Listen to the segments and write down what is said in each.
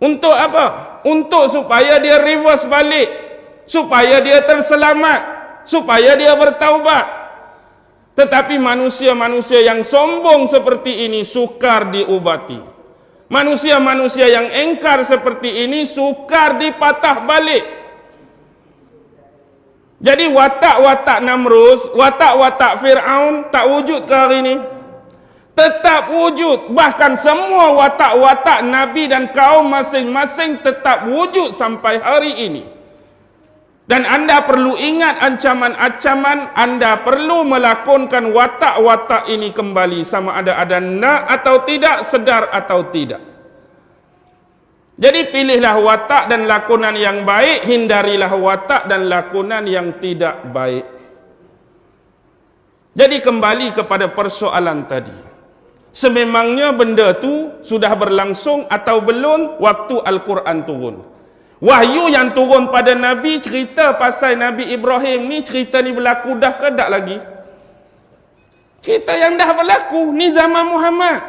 Untuk apa? Untuk supaya dia reverse balik. Supaya dia terselamat. Supaya dia bertaubat. Tetapi manusia-manusia yang sombong seperti ini sukar diubati. Manusia-manusia yang engkar seperti ini sukar dipatah balik. Jadi watak-watak Namrus, watak-watak Fir'aun tak wujud ke hari ini? Tetap wujud. Bahkan semua watak-watak nabi dan kaum masing-masing tetap wujud sampai hari ini. Dan anda perlu ingat ancaman-ancaman anda perlu melakonkan watak-watak ini kembali sama ada ada nak atau tidak sedar atau tidak. Jadi pilihlah watak dan lakonan yang baik hindarilah watak dan lakonan yang tidak baik. Jadi kembali kepada persoalan tadi Sememangnya benda tu sudah berlangsung atau belum waktu Al-Quran turun. Wahyu yang turun pada Nabi cerita pasal Nabi Ibrahim ni cerita ni berlaku dah ke tak lagi? Cerita yang dah berlaku ni zaman Muhammad.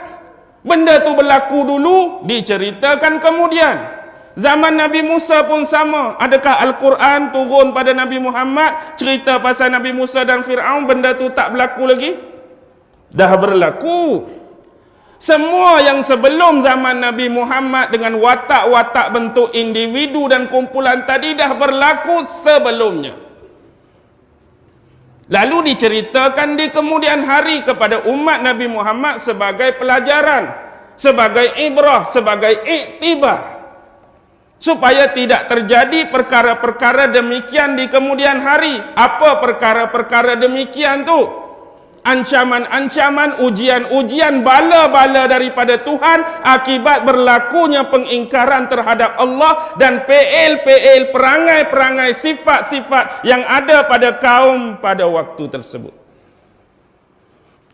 Benda tu berlaku dulu diceritakan kemudian. Zaman Nabi Musa pun sama. Adakah Al-Quran turun pada Nabi Muhammad cerita pasal Nabi Musa dan Fir'aun benda tu tak berlaku lagi? Dah berlaku. Semua yang sebelum zaman Nabi Muhammad dengan watak-watak bentuk individu dan kumpulan tadi dah berlaku sebelumnya. Lalu diceritakan di kemudian hari kepada umat Nabi Muhammad sebagai pelajaran, sebagai ibrah, sebagai iktibar. Supaya tidak terjadi perkara-perkara demikian di kemudian hari. Apa perkara-perkara demikian tu? Ancaman-ancaman, ujian-ujian, bala-bala daripada Tuhan akibat berlakunya pengingkaran terhadap Allah dan PL-PL perangai-perangai sifat-sifat yang ada pada kaum pada waktu tersebut.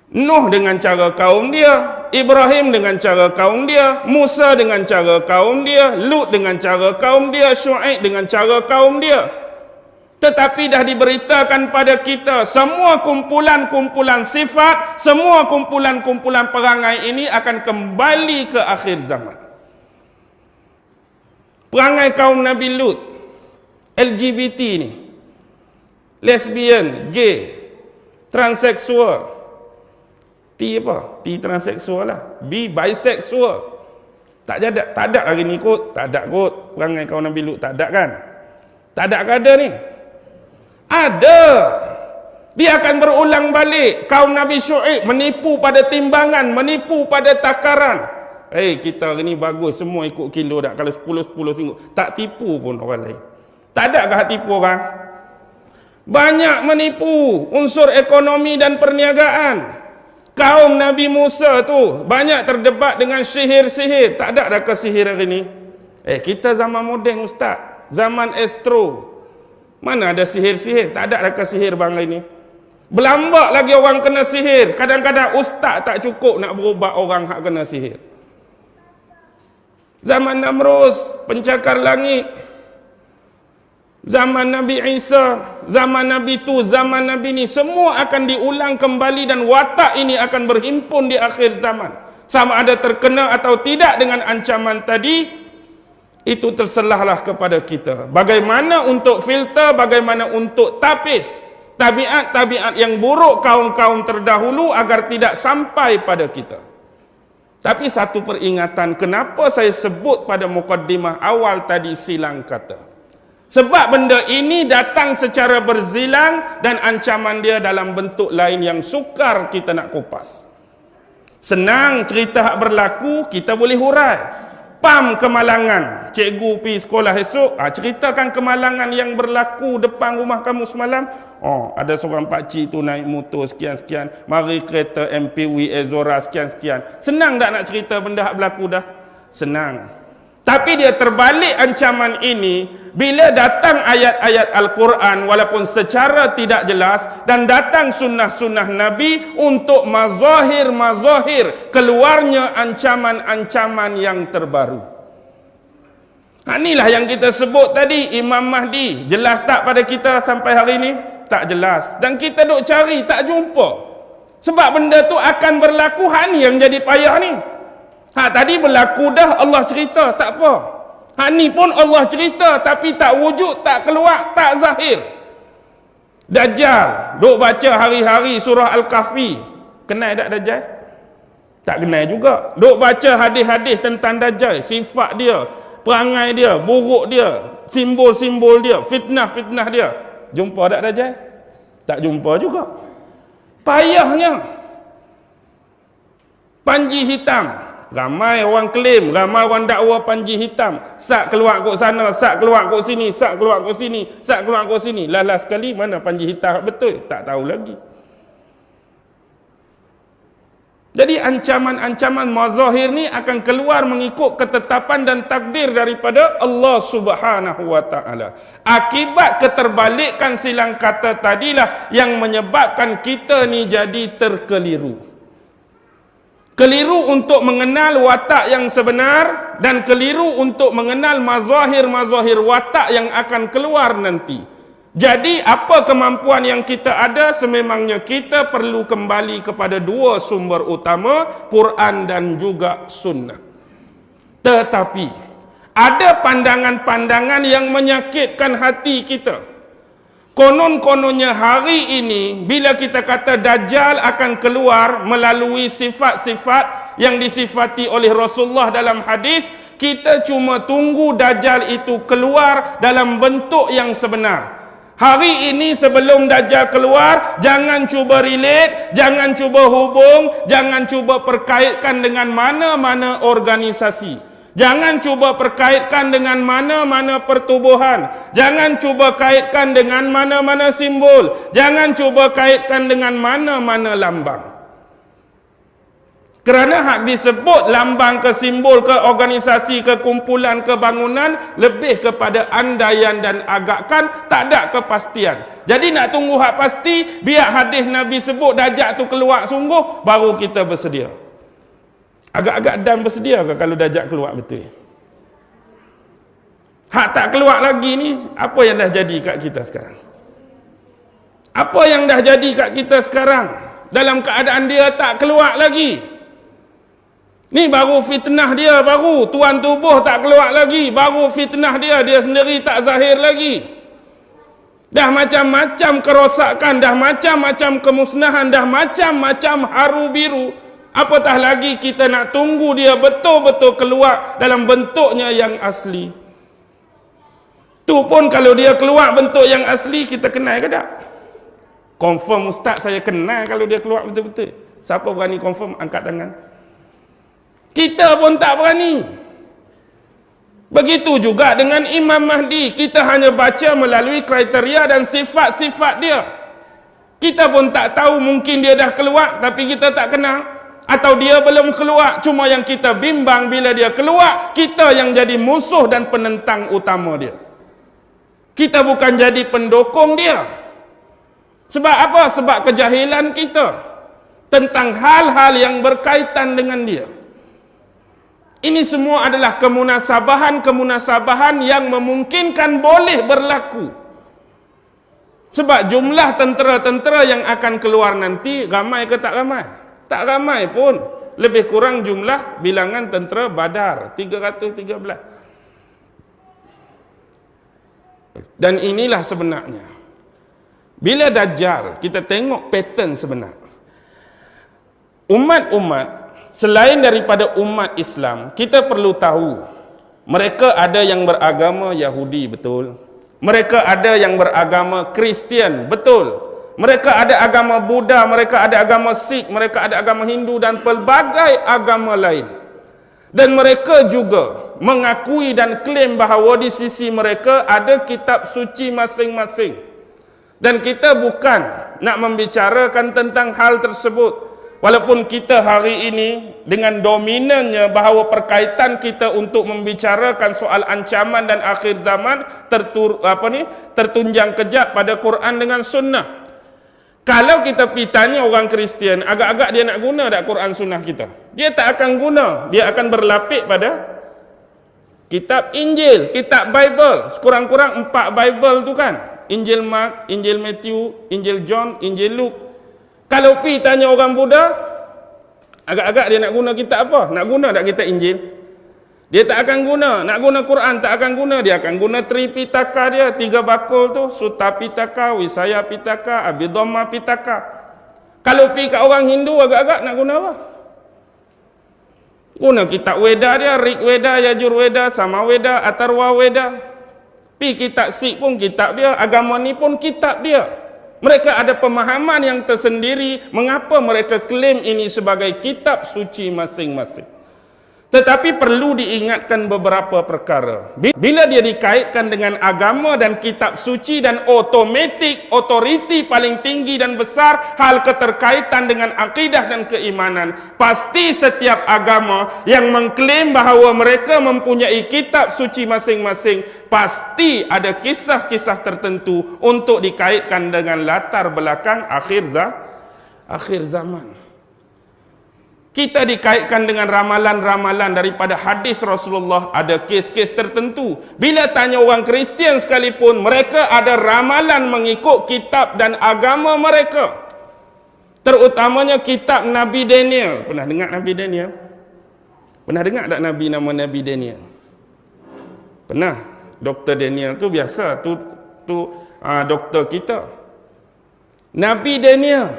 Nuh dengan cara kaum dia, Ibrahim dengan cara kaum dia, Musa dengan cara kaum dia, Lut dengan cara kaum dia, Syuaib dengan cara kaum dia. Tetapi dah diberitakan pada kita semua kumpulan-kumpulan sifat, semua kumpulan-kumpulan perangai ini akan kembali ke akhir zaman. Perangai kaum Nabi Lut, LGBT ni, lesbian, gay, transseksual, T apa? T transseksual lah. B bisexual. Tak ada, tak ada lagi ni kot. Tak ada kot. Perangai kaum Nabi Lut tak ada kan? Tak ada ada ni. Ada. Dia akan berulang balik. Kaum Nabi Syu'ib menipu pada timbangan, menipu pada takaran. Eh, hey, kita ni bagus. Semua ikut kilo dah. Kalau 10-10 tengok. Tak tipu pun orang lain. Tak ada kah tipu orang? Banyak menipu unsur ekonomi dan perniagaan. Kaum Nabi Musa tu banyak terdebat dengan sihir-sihir. Tak ada dah ke sihir hari ni? Eh, kita zaman moden ustaz. Zaman astro. Mana ada sihir-sihir? Tak ada raka sihir bang ini. Berlambak lagi orang kena sihir. Kadang-kadang ustaz tak cukup nak berubat orang hak kena sihir. Zaman Namrus, pencakar langit. Zaman Nabi Isa, zaman Nabi tu, zaman Nabi ni semua akan diulang kembali dan watak ini akan berhimpun di akhir zaman. Sama ada terkena atau tidak dengan ancaman tadi, itu terselahlah kepada kita. Bagaimana untuk filter, bagaimana untuk tapis tabiat-tabiat yang buruk kaum-kaum terdahulu agar tidak sampai pada kita. Tapi satu peringatan, kenapa saya sebut pada mukaddimah awal tadi silang kata? Sebab benda ini datang secara berzilang dan ancaman dia dalam bentuk lain yang sukar kita nak kupas. Senang cerita hak berlaku, kita boleh hurai pam kemalangan. Cikgu pi sekolah esok ha, ceritakan kemalangan yang berlaku depan rumah kamu semalam. Oh ada seorang pak cik tu naik motor sekian-sekian. Mari kereta MPV Ezora sekian-sekian. Senang tak nak cerita benda yang berlaku dah? Senang tapi dia terbalik ancaman ini bila datang ayat-ayat Al-Quran walaupun secara tidak jelas dan datang sunnah-sunnah Nabi untuk mazahir-mazahir keluarnya ancaman-ancaman yang terbaru. Ha, inilah yang kita sebut tadi Imam Mahdi. Jelas tak pada kita sampai hari ini? Tak jelas. Dan kita duk cari, tak jumpa. Sebab benda tu akan berlaku. Ha, ni yang jadi payah ni. Ha tadi berlaku dah Allah cerita tak apa. Hak ni pun Allah cerita tapi tak wujud, tak keluar, tak zahir. Dajjal, duk baca hari-hari surah Al-Kahfi. Kenal tak Dajjal? Tak kenal juga. Duk baca hadis-hadis tentang Dajjal, sifat dia, perangai dia, buruk dia, simbol-simbol dia, fitnah-fitnah dia. Jumpa tak Dajjal? Tak jumpa juga. Payahnya. Panji hitam, Ramai orang klaim, ramai orang dakwa panji hitam. Sak keluar kok sana, sak keluar kok sini, sak keluar kok sini, sak keluar kok sini. Lala sekali mana panji hitam betul? Tak tahu lagi. Jadi ancaman-ancaman mazahir ni akan keluar mengikut ketetapan dan takdir daripada Allah Subhanahu wa taala. Akibat keterbalikan silang kata tadilah yang menyebabkan kita ni jadi terkeliru keliru untuk mengenal watak yang sebenar dan keliru untuk mengenal mazahir-mazahir watak yang akan keluar nanti. Jadi apa kemampuan yang kita ada sememangnya kita perlu kembali kepada dua sumber utama, Quran dan juga sunnah. Tetapi ada pandangan-pandangan yang menyakitkan hati kita. Konon-kononnya hari ini bila kita kata Dajjal akan keluar melalui sifat-sifat yang disifati oleh Rasulullah dalam hadis, kita cuma tunggu Dajjal itu keluar dalam bentuk yang sebenar. Hari ini sebelum Dajjal keluar, jangan cuba relate, jangan cuba hubung, jangan cuba perkaitkan dengan mana-mana organisasi. Jangan cuba perkaitkan dengan mana-mana pertubuhan. Jangan cuba kaitkan dengan mana-mana simbol. Jangan cuba kaitkan dengan mana-mana lambang. Kerana hak disebut lambang ke simbol ke organisasi ke kumpulan ke bangunan lebih kepada andaian dan agakkan tak ada kepastian. Jadi nak tunggu hak pasti biar hadis Nabi sebut dajak tu keluar sungguh baru kita bersedia. Agak-agak dan bersedia ke kalau dajak keluar betul? Hak tak keluar lagi ni, apa yang dah jadi kat kita sekarang? Apa yang dah jadi kat kita sekarang? Dalam keadaan dia tak keluar lagi. Ni baru fitnah dia baru. Tuan tubuh tak keluar lagi. Baru fitnah dia. Dia sendiri tak zahir lagi. Dah macam-macam kerosakan. Dah macam-macam kemusnahan. Dah macam-macam haru biru. Apatah lagi kita nak tunggu dia betul-betul keluar dalam bentuknya yang asli. Tu pun kalau dia keluar bentuk yang asli, kita kenal ke tak? Confirm ustaz saya kenal kalau dia keluar betul-betul. Siapa berani confirm angkat tangan? Kita pun tak berani. Begitu juga dengan Imam Mahdi. Kita hanya baca melalui kriteria dan sifat-sifat dia. Kita pun tak tahu mungkin dia dah keluar tapi kita tak kenal atau dia belum keluar. Cuma yang kita bimbang bila dia keluar kita yang jadi musuh dan penentang utama dia. Kita bukan jadi pendukung dia. Sebab apa? sebab kejahilan kita tentang hal-hal yang berkaitan dengan dia. Ini semua adalah kemunasabahan-kemunasabahan yang memungkinkan boleh berlaku. Sebab jumlah tentera-tentera yang akan keluar nanti ramai ke tak ramai tak ramai pun. Lebih kurang jumlah bilangan tentera badar. 313. Dan inilah sebenarnya. Bila Dajjal, kita tengok pattern sebenar. Umat-umat, selain daripada umat Islam, kita perlu tahu, mereka ada yang beragama Yahudi, betul. Mereka ada yang beragama Kristian, betul. Mereka ada agama Buddha, mereka ada agama Sikh, mereka ada agama Hindu dan pelbagai agama lain. Dan mereka juga mengakui dan klaim bahawa di sisi mereka ada kitab suci masing-masing. Dan kita bukan nak membicarakan tentang hal tersebut. Walaupun kita hari ini dengan dominannya bahawa perkaitan kita untuk membicarakan soal ancaman dan akhir zaman tertur, apa ni tertunjang kejap pada Quran dengan sunnah. Kalau kita pergi tanya orang Kristian, agak-agak dia nak guna tak Quran Sunnah kita? Dia tak akan guna. Dia akan berlapik pada kitab Injil, kitab Bible. Sekurang-kurang empat Bible tu kan. Injil Mark, Injil Matthew, Injil John, Injil Luke. Kalau pergi tanya orang Buddha, agak-agak dia nak guna kitab apa? Nak guna tak kitab Injil? Dia tak akan guna. Nak guna Quran tak akan guna. Dia akan guna Tripitaka dia. Tiga bakul tu. Sutta Pitaka, Wisaya Pitaka, Abhidhamma Pitaka. Kalau pergi kat orang Hindu agak-agak nak guna apa? Guna kitab Weda dia. Rik Weda, Yajur Weda, Sama Weda, Atarwa Weda. Pergi kitab Sikh pun kitab dia. Agama ni pun kitab dia. Mereka ada pemahaman yang tersendiri mengapa mereka klaim ini sebagai kitab suci masing-masing. Tetapi perlu diingatkan beberapa perkara. Bila dia dikaitkan dengan agama dan kitab suci dan otomatik, otoriti paling tinggi dan besar, hal keterkaitan dengan akidah dan keimanan, pasti setiap agama yang mengklaim bahawa mereka mempunyai kitab suci masing-masing, pasti ada kisah-kisah tertentu untuk dikaitkan dengan latar belakang akhir, za akhir zaman kita dikaitkan dengan ramalan-ramalan daripada hadis Rasulullah ada kes-kes tertentu. Bila tanya orang Kristian sekalipun mereka ada ramalan mengikut kitab dan agama mereka. Terutamanya kitab Nabi Daniel. Pernah dengar Nabi Daniel? Pernah dengar tak Nabi nama Nabi Daniel? Pernah. Dr. Daniel tu biasa tu tu uh, doktor kita. Nabi Daniel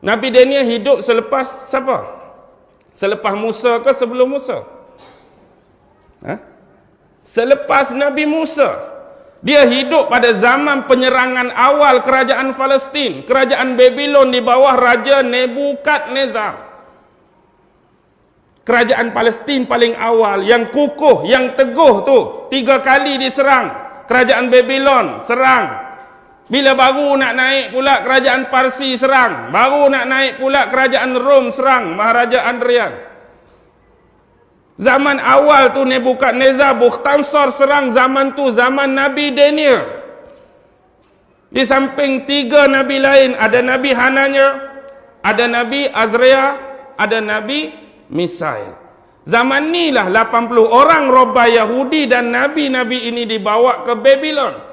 Nabi Daniel hidup selepas siapa? Selepas Musa ke sebelum Musa? Ha? Selepas Nabi Musa. Dia hidup pada zaman penyerangan awal kerajaan Palestin, kerajaan Babylon di bawah raja Nebukadnezar. Kerajaan Palestin paling awal yang kukuh, yang teguh tu, tiga kali diserang. Kerajaan Babylon serang, bila baru nak naik pula kerajaan Parsi serang. Baru nak naik pula kerajaan Rom serang. Maharaja Andrian. Zaman awal tu Nebuchadnezzar Bukhtansor serang zaman tu zaman Nabi Daniel. Di samping tiga Nabi lain. Ada Nabi Hananya. Ada Nabi Azria. Ada Nabi Misail. Zaman ni lah 80 orang roba Yahudi dan Nabi-Nabi ini dibawa ke Babylon.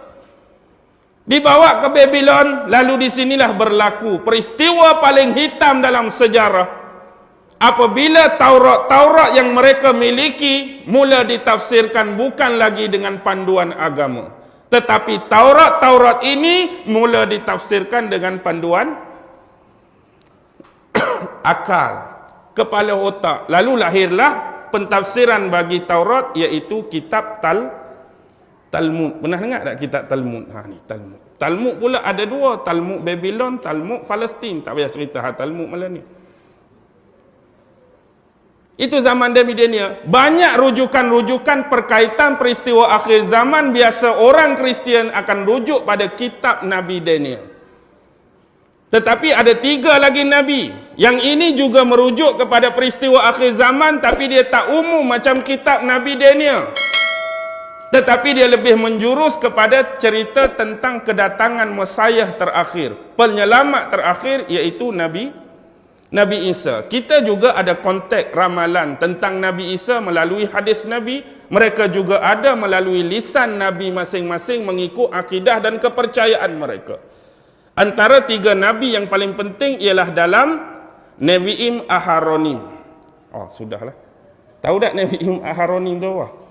Dibawa ke Babylon, lalu di sinilah berlaku peristiwa paling hitam dalam sejarah. Apabila Taurat-Taurat yang mereka miliki mula ditafsirkan bukan lagi dengan panduan agama. Tetapi Taurat-Taurat ini mula ditafsirkan dengan panduan akal, kepala otak. Lalu lahirlah pentafsiran bagi Taurat iaitu kitab Tal Talmud. Pernah dengar tak kitab Talmud? Ha ni Talmud. Talmud pula ada dua, Talmud Babylon, Talmud Palestin. Tak payah cerita ha Talmud malam ni. Itu zaman Demi Daniel. Banyak rujukan-rujukan perkaitan peristiwa akhir zaman biasa orang Kristian akan rujuk pada kitab Nabi Daniel. Tetapi ada tiga lagi Nabi. Yang ini juga merujuk kepada peristiwa akhir zaman tapi dia tak umum macam kitab Nabi Daniel. Tetapi dia lebih menjurus kepada cerita tentang kedatangan Mesiah terakhir. Penyelamat terakhir iaitu Nabi Nabi Isa. Kita juga ada konteks ramalan tentang Nabi Isa melalui hadis Nabi. Mereka juga ada melalui lisan Nabi masing-masing mengikut akidah dan kepercayaan mereka. Antara tiga Nabi yang paling penting ialah dalam Nevi'im Aharonim. Oh, sudahlah. Tahu tak Nevi'im Aharonim tu apa?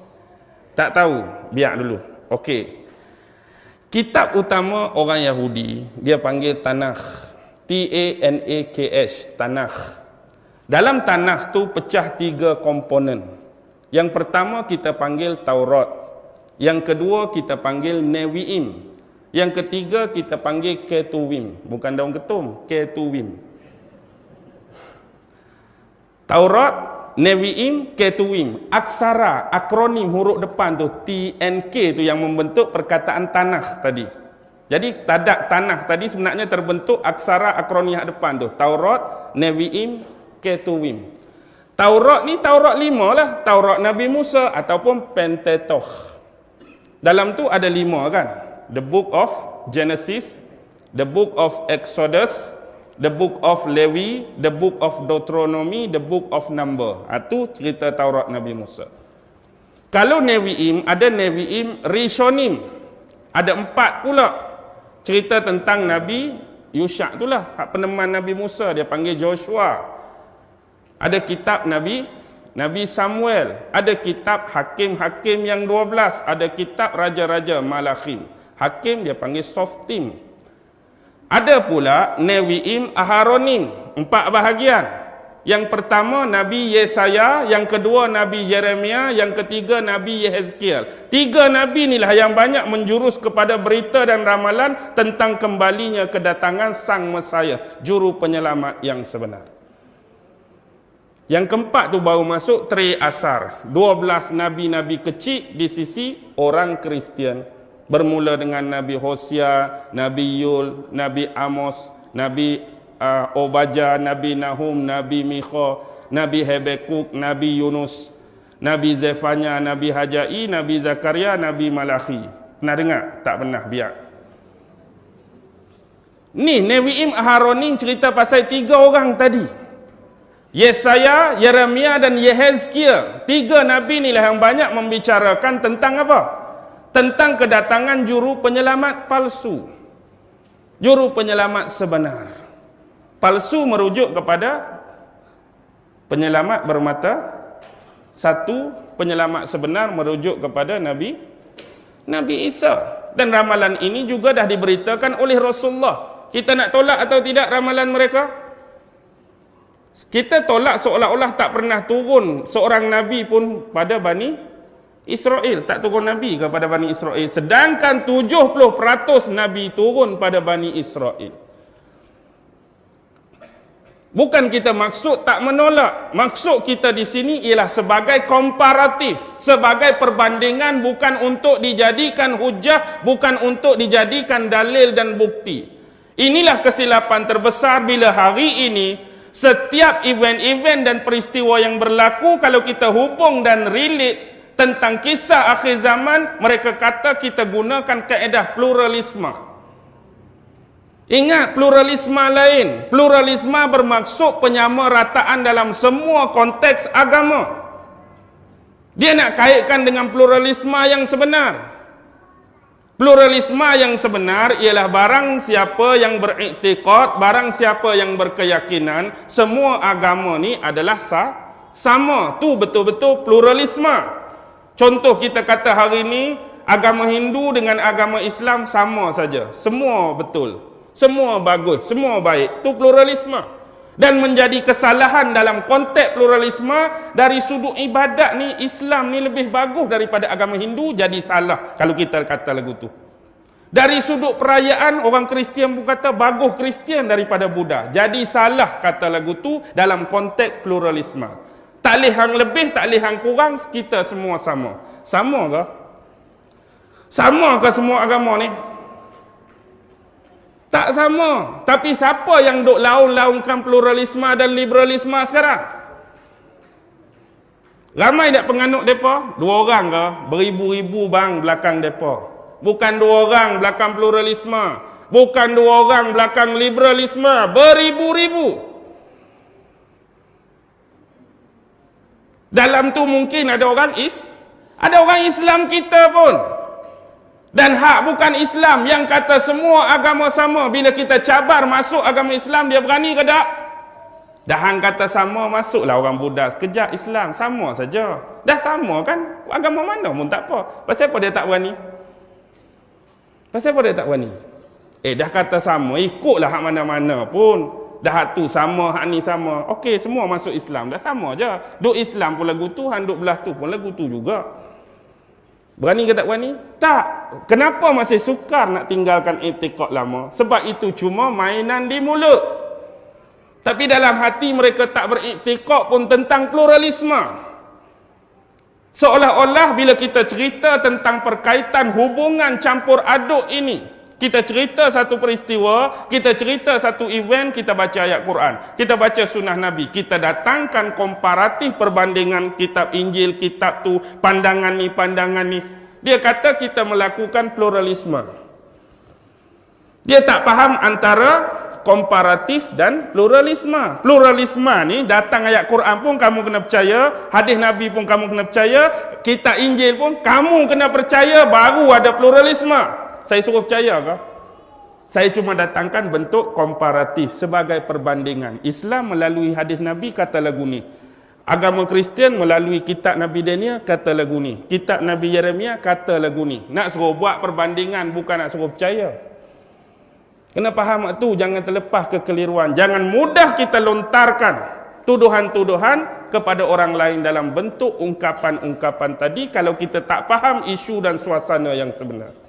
Tak tahu, biar dulu. Okey. Kitab utama orang Yahudi, dia panggil Tanakh. T-A-N-A-K-H, Tanakh. Dalam Tanakh tu pecah tiga komponen. Yang pertama kita panggil Taurat. Yang kedua kita panggil Nevi'im. Yang ketiga kita panggil Ketuvim. Bukan daun ketum, Ketuvim. Taurat Nevi'im, Ketuim. Aksara, akronim huruf depan tu, TNK tu yang membentuk perkataan tanah tadi. Jadi tadak tanah tadi sebenarnya terbentuk aksara akronim depan tu. Taurat, Nevi'im, Ketuim. Taurat ni Taurat lima lah. Taurat Nabi Musa ataupun Pentateuch. Dalam tu ada lima kan. The Book of Genesis, The Book of Exodus, the book of Levi, the book of Deuteronomy, the book of Number. Itu ha, cerita Taurat Nabi Musa. Kalau Nevi'im, ada Nevi'im Rishonim. Ada empat pula cerita tentang Nabi Yusha itulah. Hak peneman Nabi Musa, dia panggil Joshua. Ada kitab Nabi Nabi Samuel, ada kitab hakim-hakim yang 12, ada kitab raja-raja Malakhim. Hakim dia panggil soft team. Ada pula Nevi'im Aharonim, empat bahagian. Yang pertama Nabi Yesaya, yang kedua Nabi Yeremia, yang ketiga Nabi Yehezkiel. Tiga Nabi inilah yang banyak menjurus kepada berita dan ramalan tentang kembalinya kedatangan Sang Mesaya, juru penyelamat yang sebenar. Yang keempat tu baru masuk Tri Asar. 12 nabi-nabi kecil di sisi orang Kristian. Bermula dengan Nabi Hosea, Nabi Yul, Nabi Amos, Nabi uh, Obaja, Nabi Nahum, Nabi Mikha, Nabi Hebekuk, Nabi Yunus, Nabi Zefanya, Nabi Hajai, Nabi Zakaria, Nabi Malachi. Pernah dengar? Tak pernah, biar. Ni Nevi'im Aharonim cerita pasal tiga orang tadi. Yesaya, Yeremia dan Yehezkiel. Tiga Nabi inilah yang banyak membicarakan tentang apa? Tentang kedatangan juru penyelamat palsu. Juru penyelamat sebenar. Palsu merujuk kepada penyelamat bermata. Satu, penyelamat sebenar merujuk kepada Nabi Nabi Isa. Dan ramalan ini juga dah diberitakan oleh Rasulullah. Kita nak tolak atau tidak ramalan mereka? Kita tolak seolah-olah tak pernah turun seorang Nabi pun pada Bani Israel. Tak turun Nabi kepada Bani Israel. Sedangkan 70% Nabi turun pada Bani Israel. Bukan kita maksud tak menolak. Maksud kita di sini ialah sebagai komparatif. Sebagai perbandingan bukan untuk dijadikan hujah. Bukan untuk dijadikan dalil dan bukti. Inilah kesilapan terbesar bila hari ini setiap event-event dan peristiwa yang berlaku kalau kita hubung dan relate tentang kisah akhir zaman mereka kata kita gunakan kaedah pluralisme ingat pluralisme lain pluralisme bermaksud penyamarataan dalam semua konteks agama dia nak kaitkan dengan pluralisme yang sebenar Pluralisme yang sebenar ialah barang siapa yang beriktikad, barang siapa yang berkeyakinan, semua agama ni adalah sah, sama. Tu betul-betul pluralisme. Contoh kita kata hari ini, agama Hindu dengan agama Islam sama saja. Semua betul. Semua bagus, semua baik. Tu pluralisme. Dan menjadi kesalahan dalam konteks pluralisme dari sudut ibadat ni Islam ni lebih bagus daripada agama Hindu jadi salah kalau kita kata lagu tu. Dari sudut perayaan orang Kristian pun kata bagus Kristian daripada Buddha. Jadi salah kata lagu tu dalam konteks pluralisme. Tak leh hang lebih, tak leh hang kurang, kita semua sama. Sama ke? Sama ke semua agama ni? Tak sama. Tapi siapa yang duk laun-launkan pluralisme dan liberalisme sekarang? Ramai tak penganut mereka? Dua orang ke? Beribu-ribu bang belakang mereka. Bukan dua orang belakang pluralisme. Bukan dua orang belakang liberalisme. Beribu-ribu. Dalam tu mungkin ada orang is. Ada orang Islam kita pun. Dan hak bukan Islam yang kata semua agama sama. Bila kita cabar masuk agama Islam, dia berani ke tak? Dahan kata sama, masuklah orang Buddha sekejap Islam. Sama saja. Dah sama kan? Agama mana pun tak apa. Pasal apa dia tak berani? Pasal apa dia tak berani? Eh dah kata sama, ikutlah hak mana-mana pun. Dah hak tu sama, hak ni sama. Okey, semua masuk Islam. Dah sama je. Duk Islam pun lagu Tuhan, duk belah tu pun lagu tu juga. Berani ke tak berani? Tak. Kenapa masih sukar nak tinggalkan etikot lama? Sebab itu cuma mainan di mulut. Tapi dalam hati mereka tak beriktikot pun tentang pluralisme. Seolah-olah bila kita cerita tentang perkaitan hubungan campur aduk ini, kita cerita satu peristiwa, kita cerita satu event, kita baca ayat Quran, kita baca sunnah Nabi, kita datangkan komparatif perbandingan kitab Injil, kitab tu, pandangan ni, pandangan ni. Dia kata kita melakukan pluralisme. Dia tak faham antara komparatif dan pluralisme. Pluralisme ni datang ayat Quran pun kamu kena percaya, hadis Nabi pun kamu kena percaya, kitab Injil pun kamu kena percaya baru ada pluralisme. Saya suruh percaya ke? Saya cuma datangkan bentuk komparatif sebagai perbandingan. Islam melalui hadis Nabi kata lagu ni. Agama Kristian melalui kitab Nabi Daniel kata lagu ni. Kitab Nabi Yeremia kata lagu ni. Nak suruh buat perbandingan bukan nak suruh percaya. Kena faham tu jangan terlepas kekeliruan. Jangan mudah kita lontarkan tuduhan-tuduhan kepada orang lain dalam bentuk ungkapan-ungkapan tadi kalau kita tak faham isu dan suasana yang sebenar.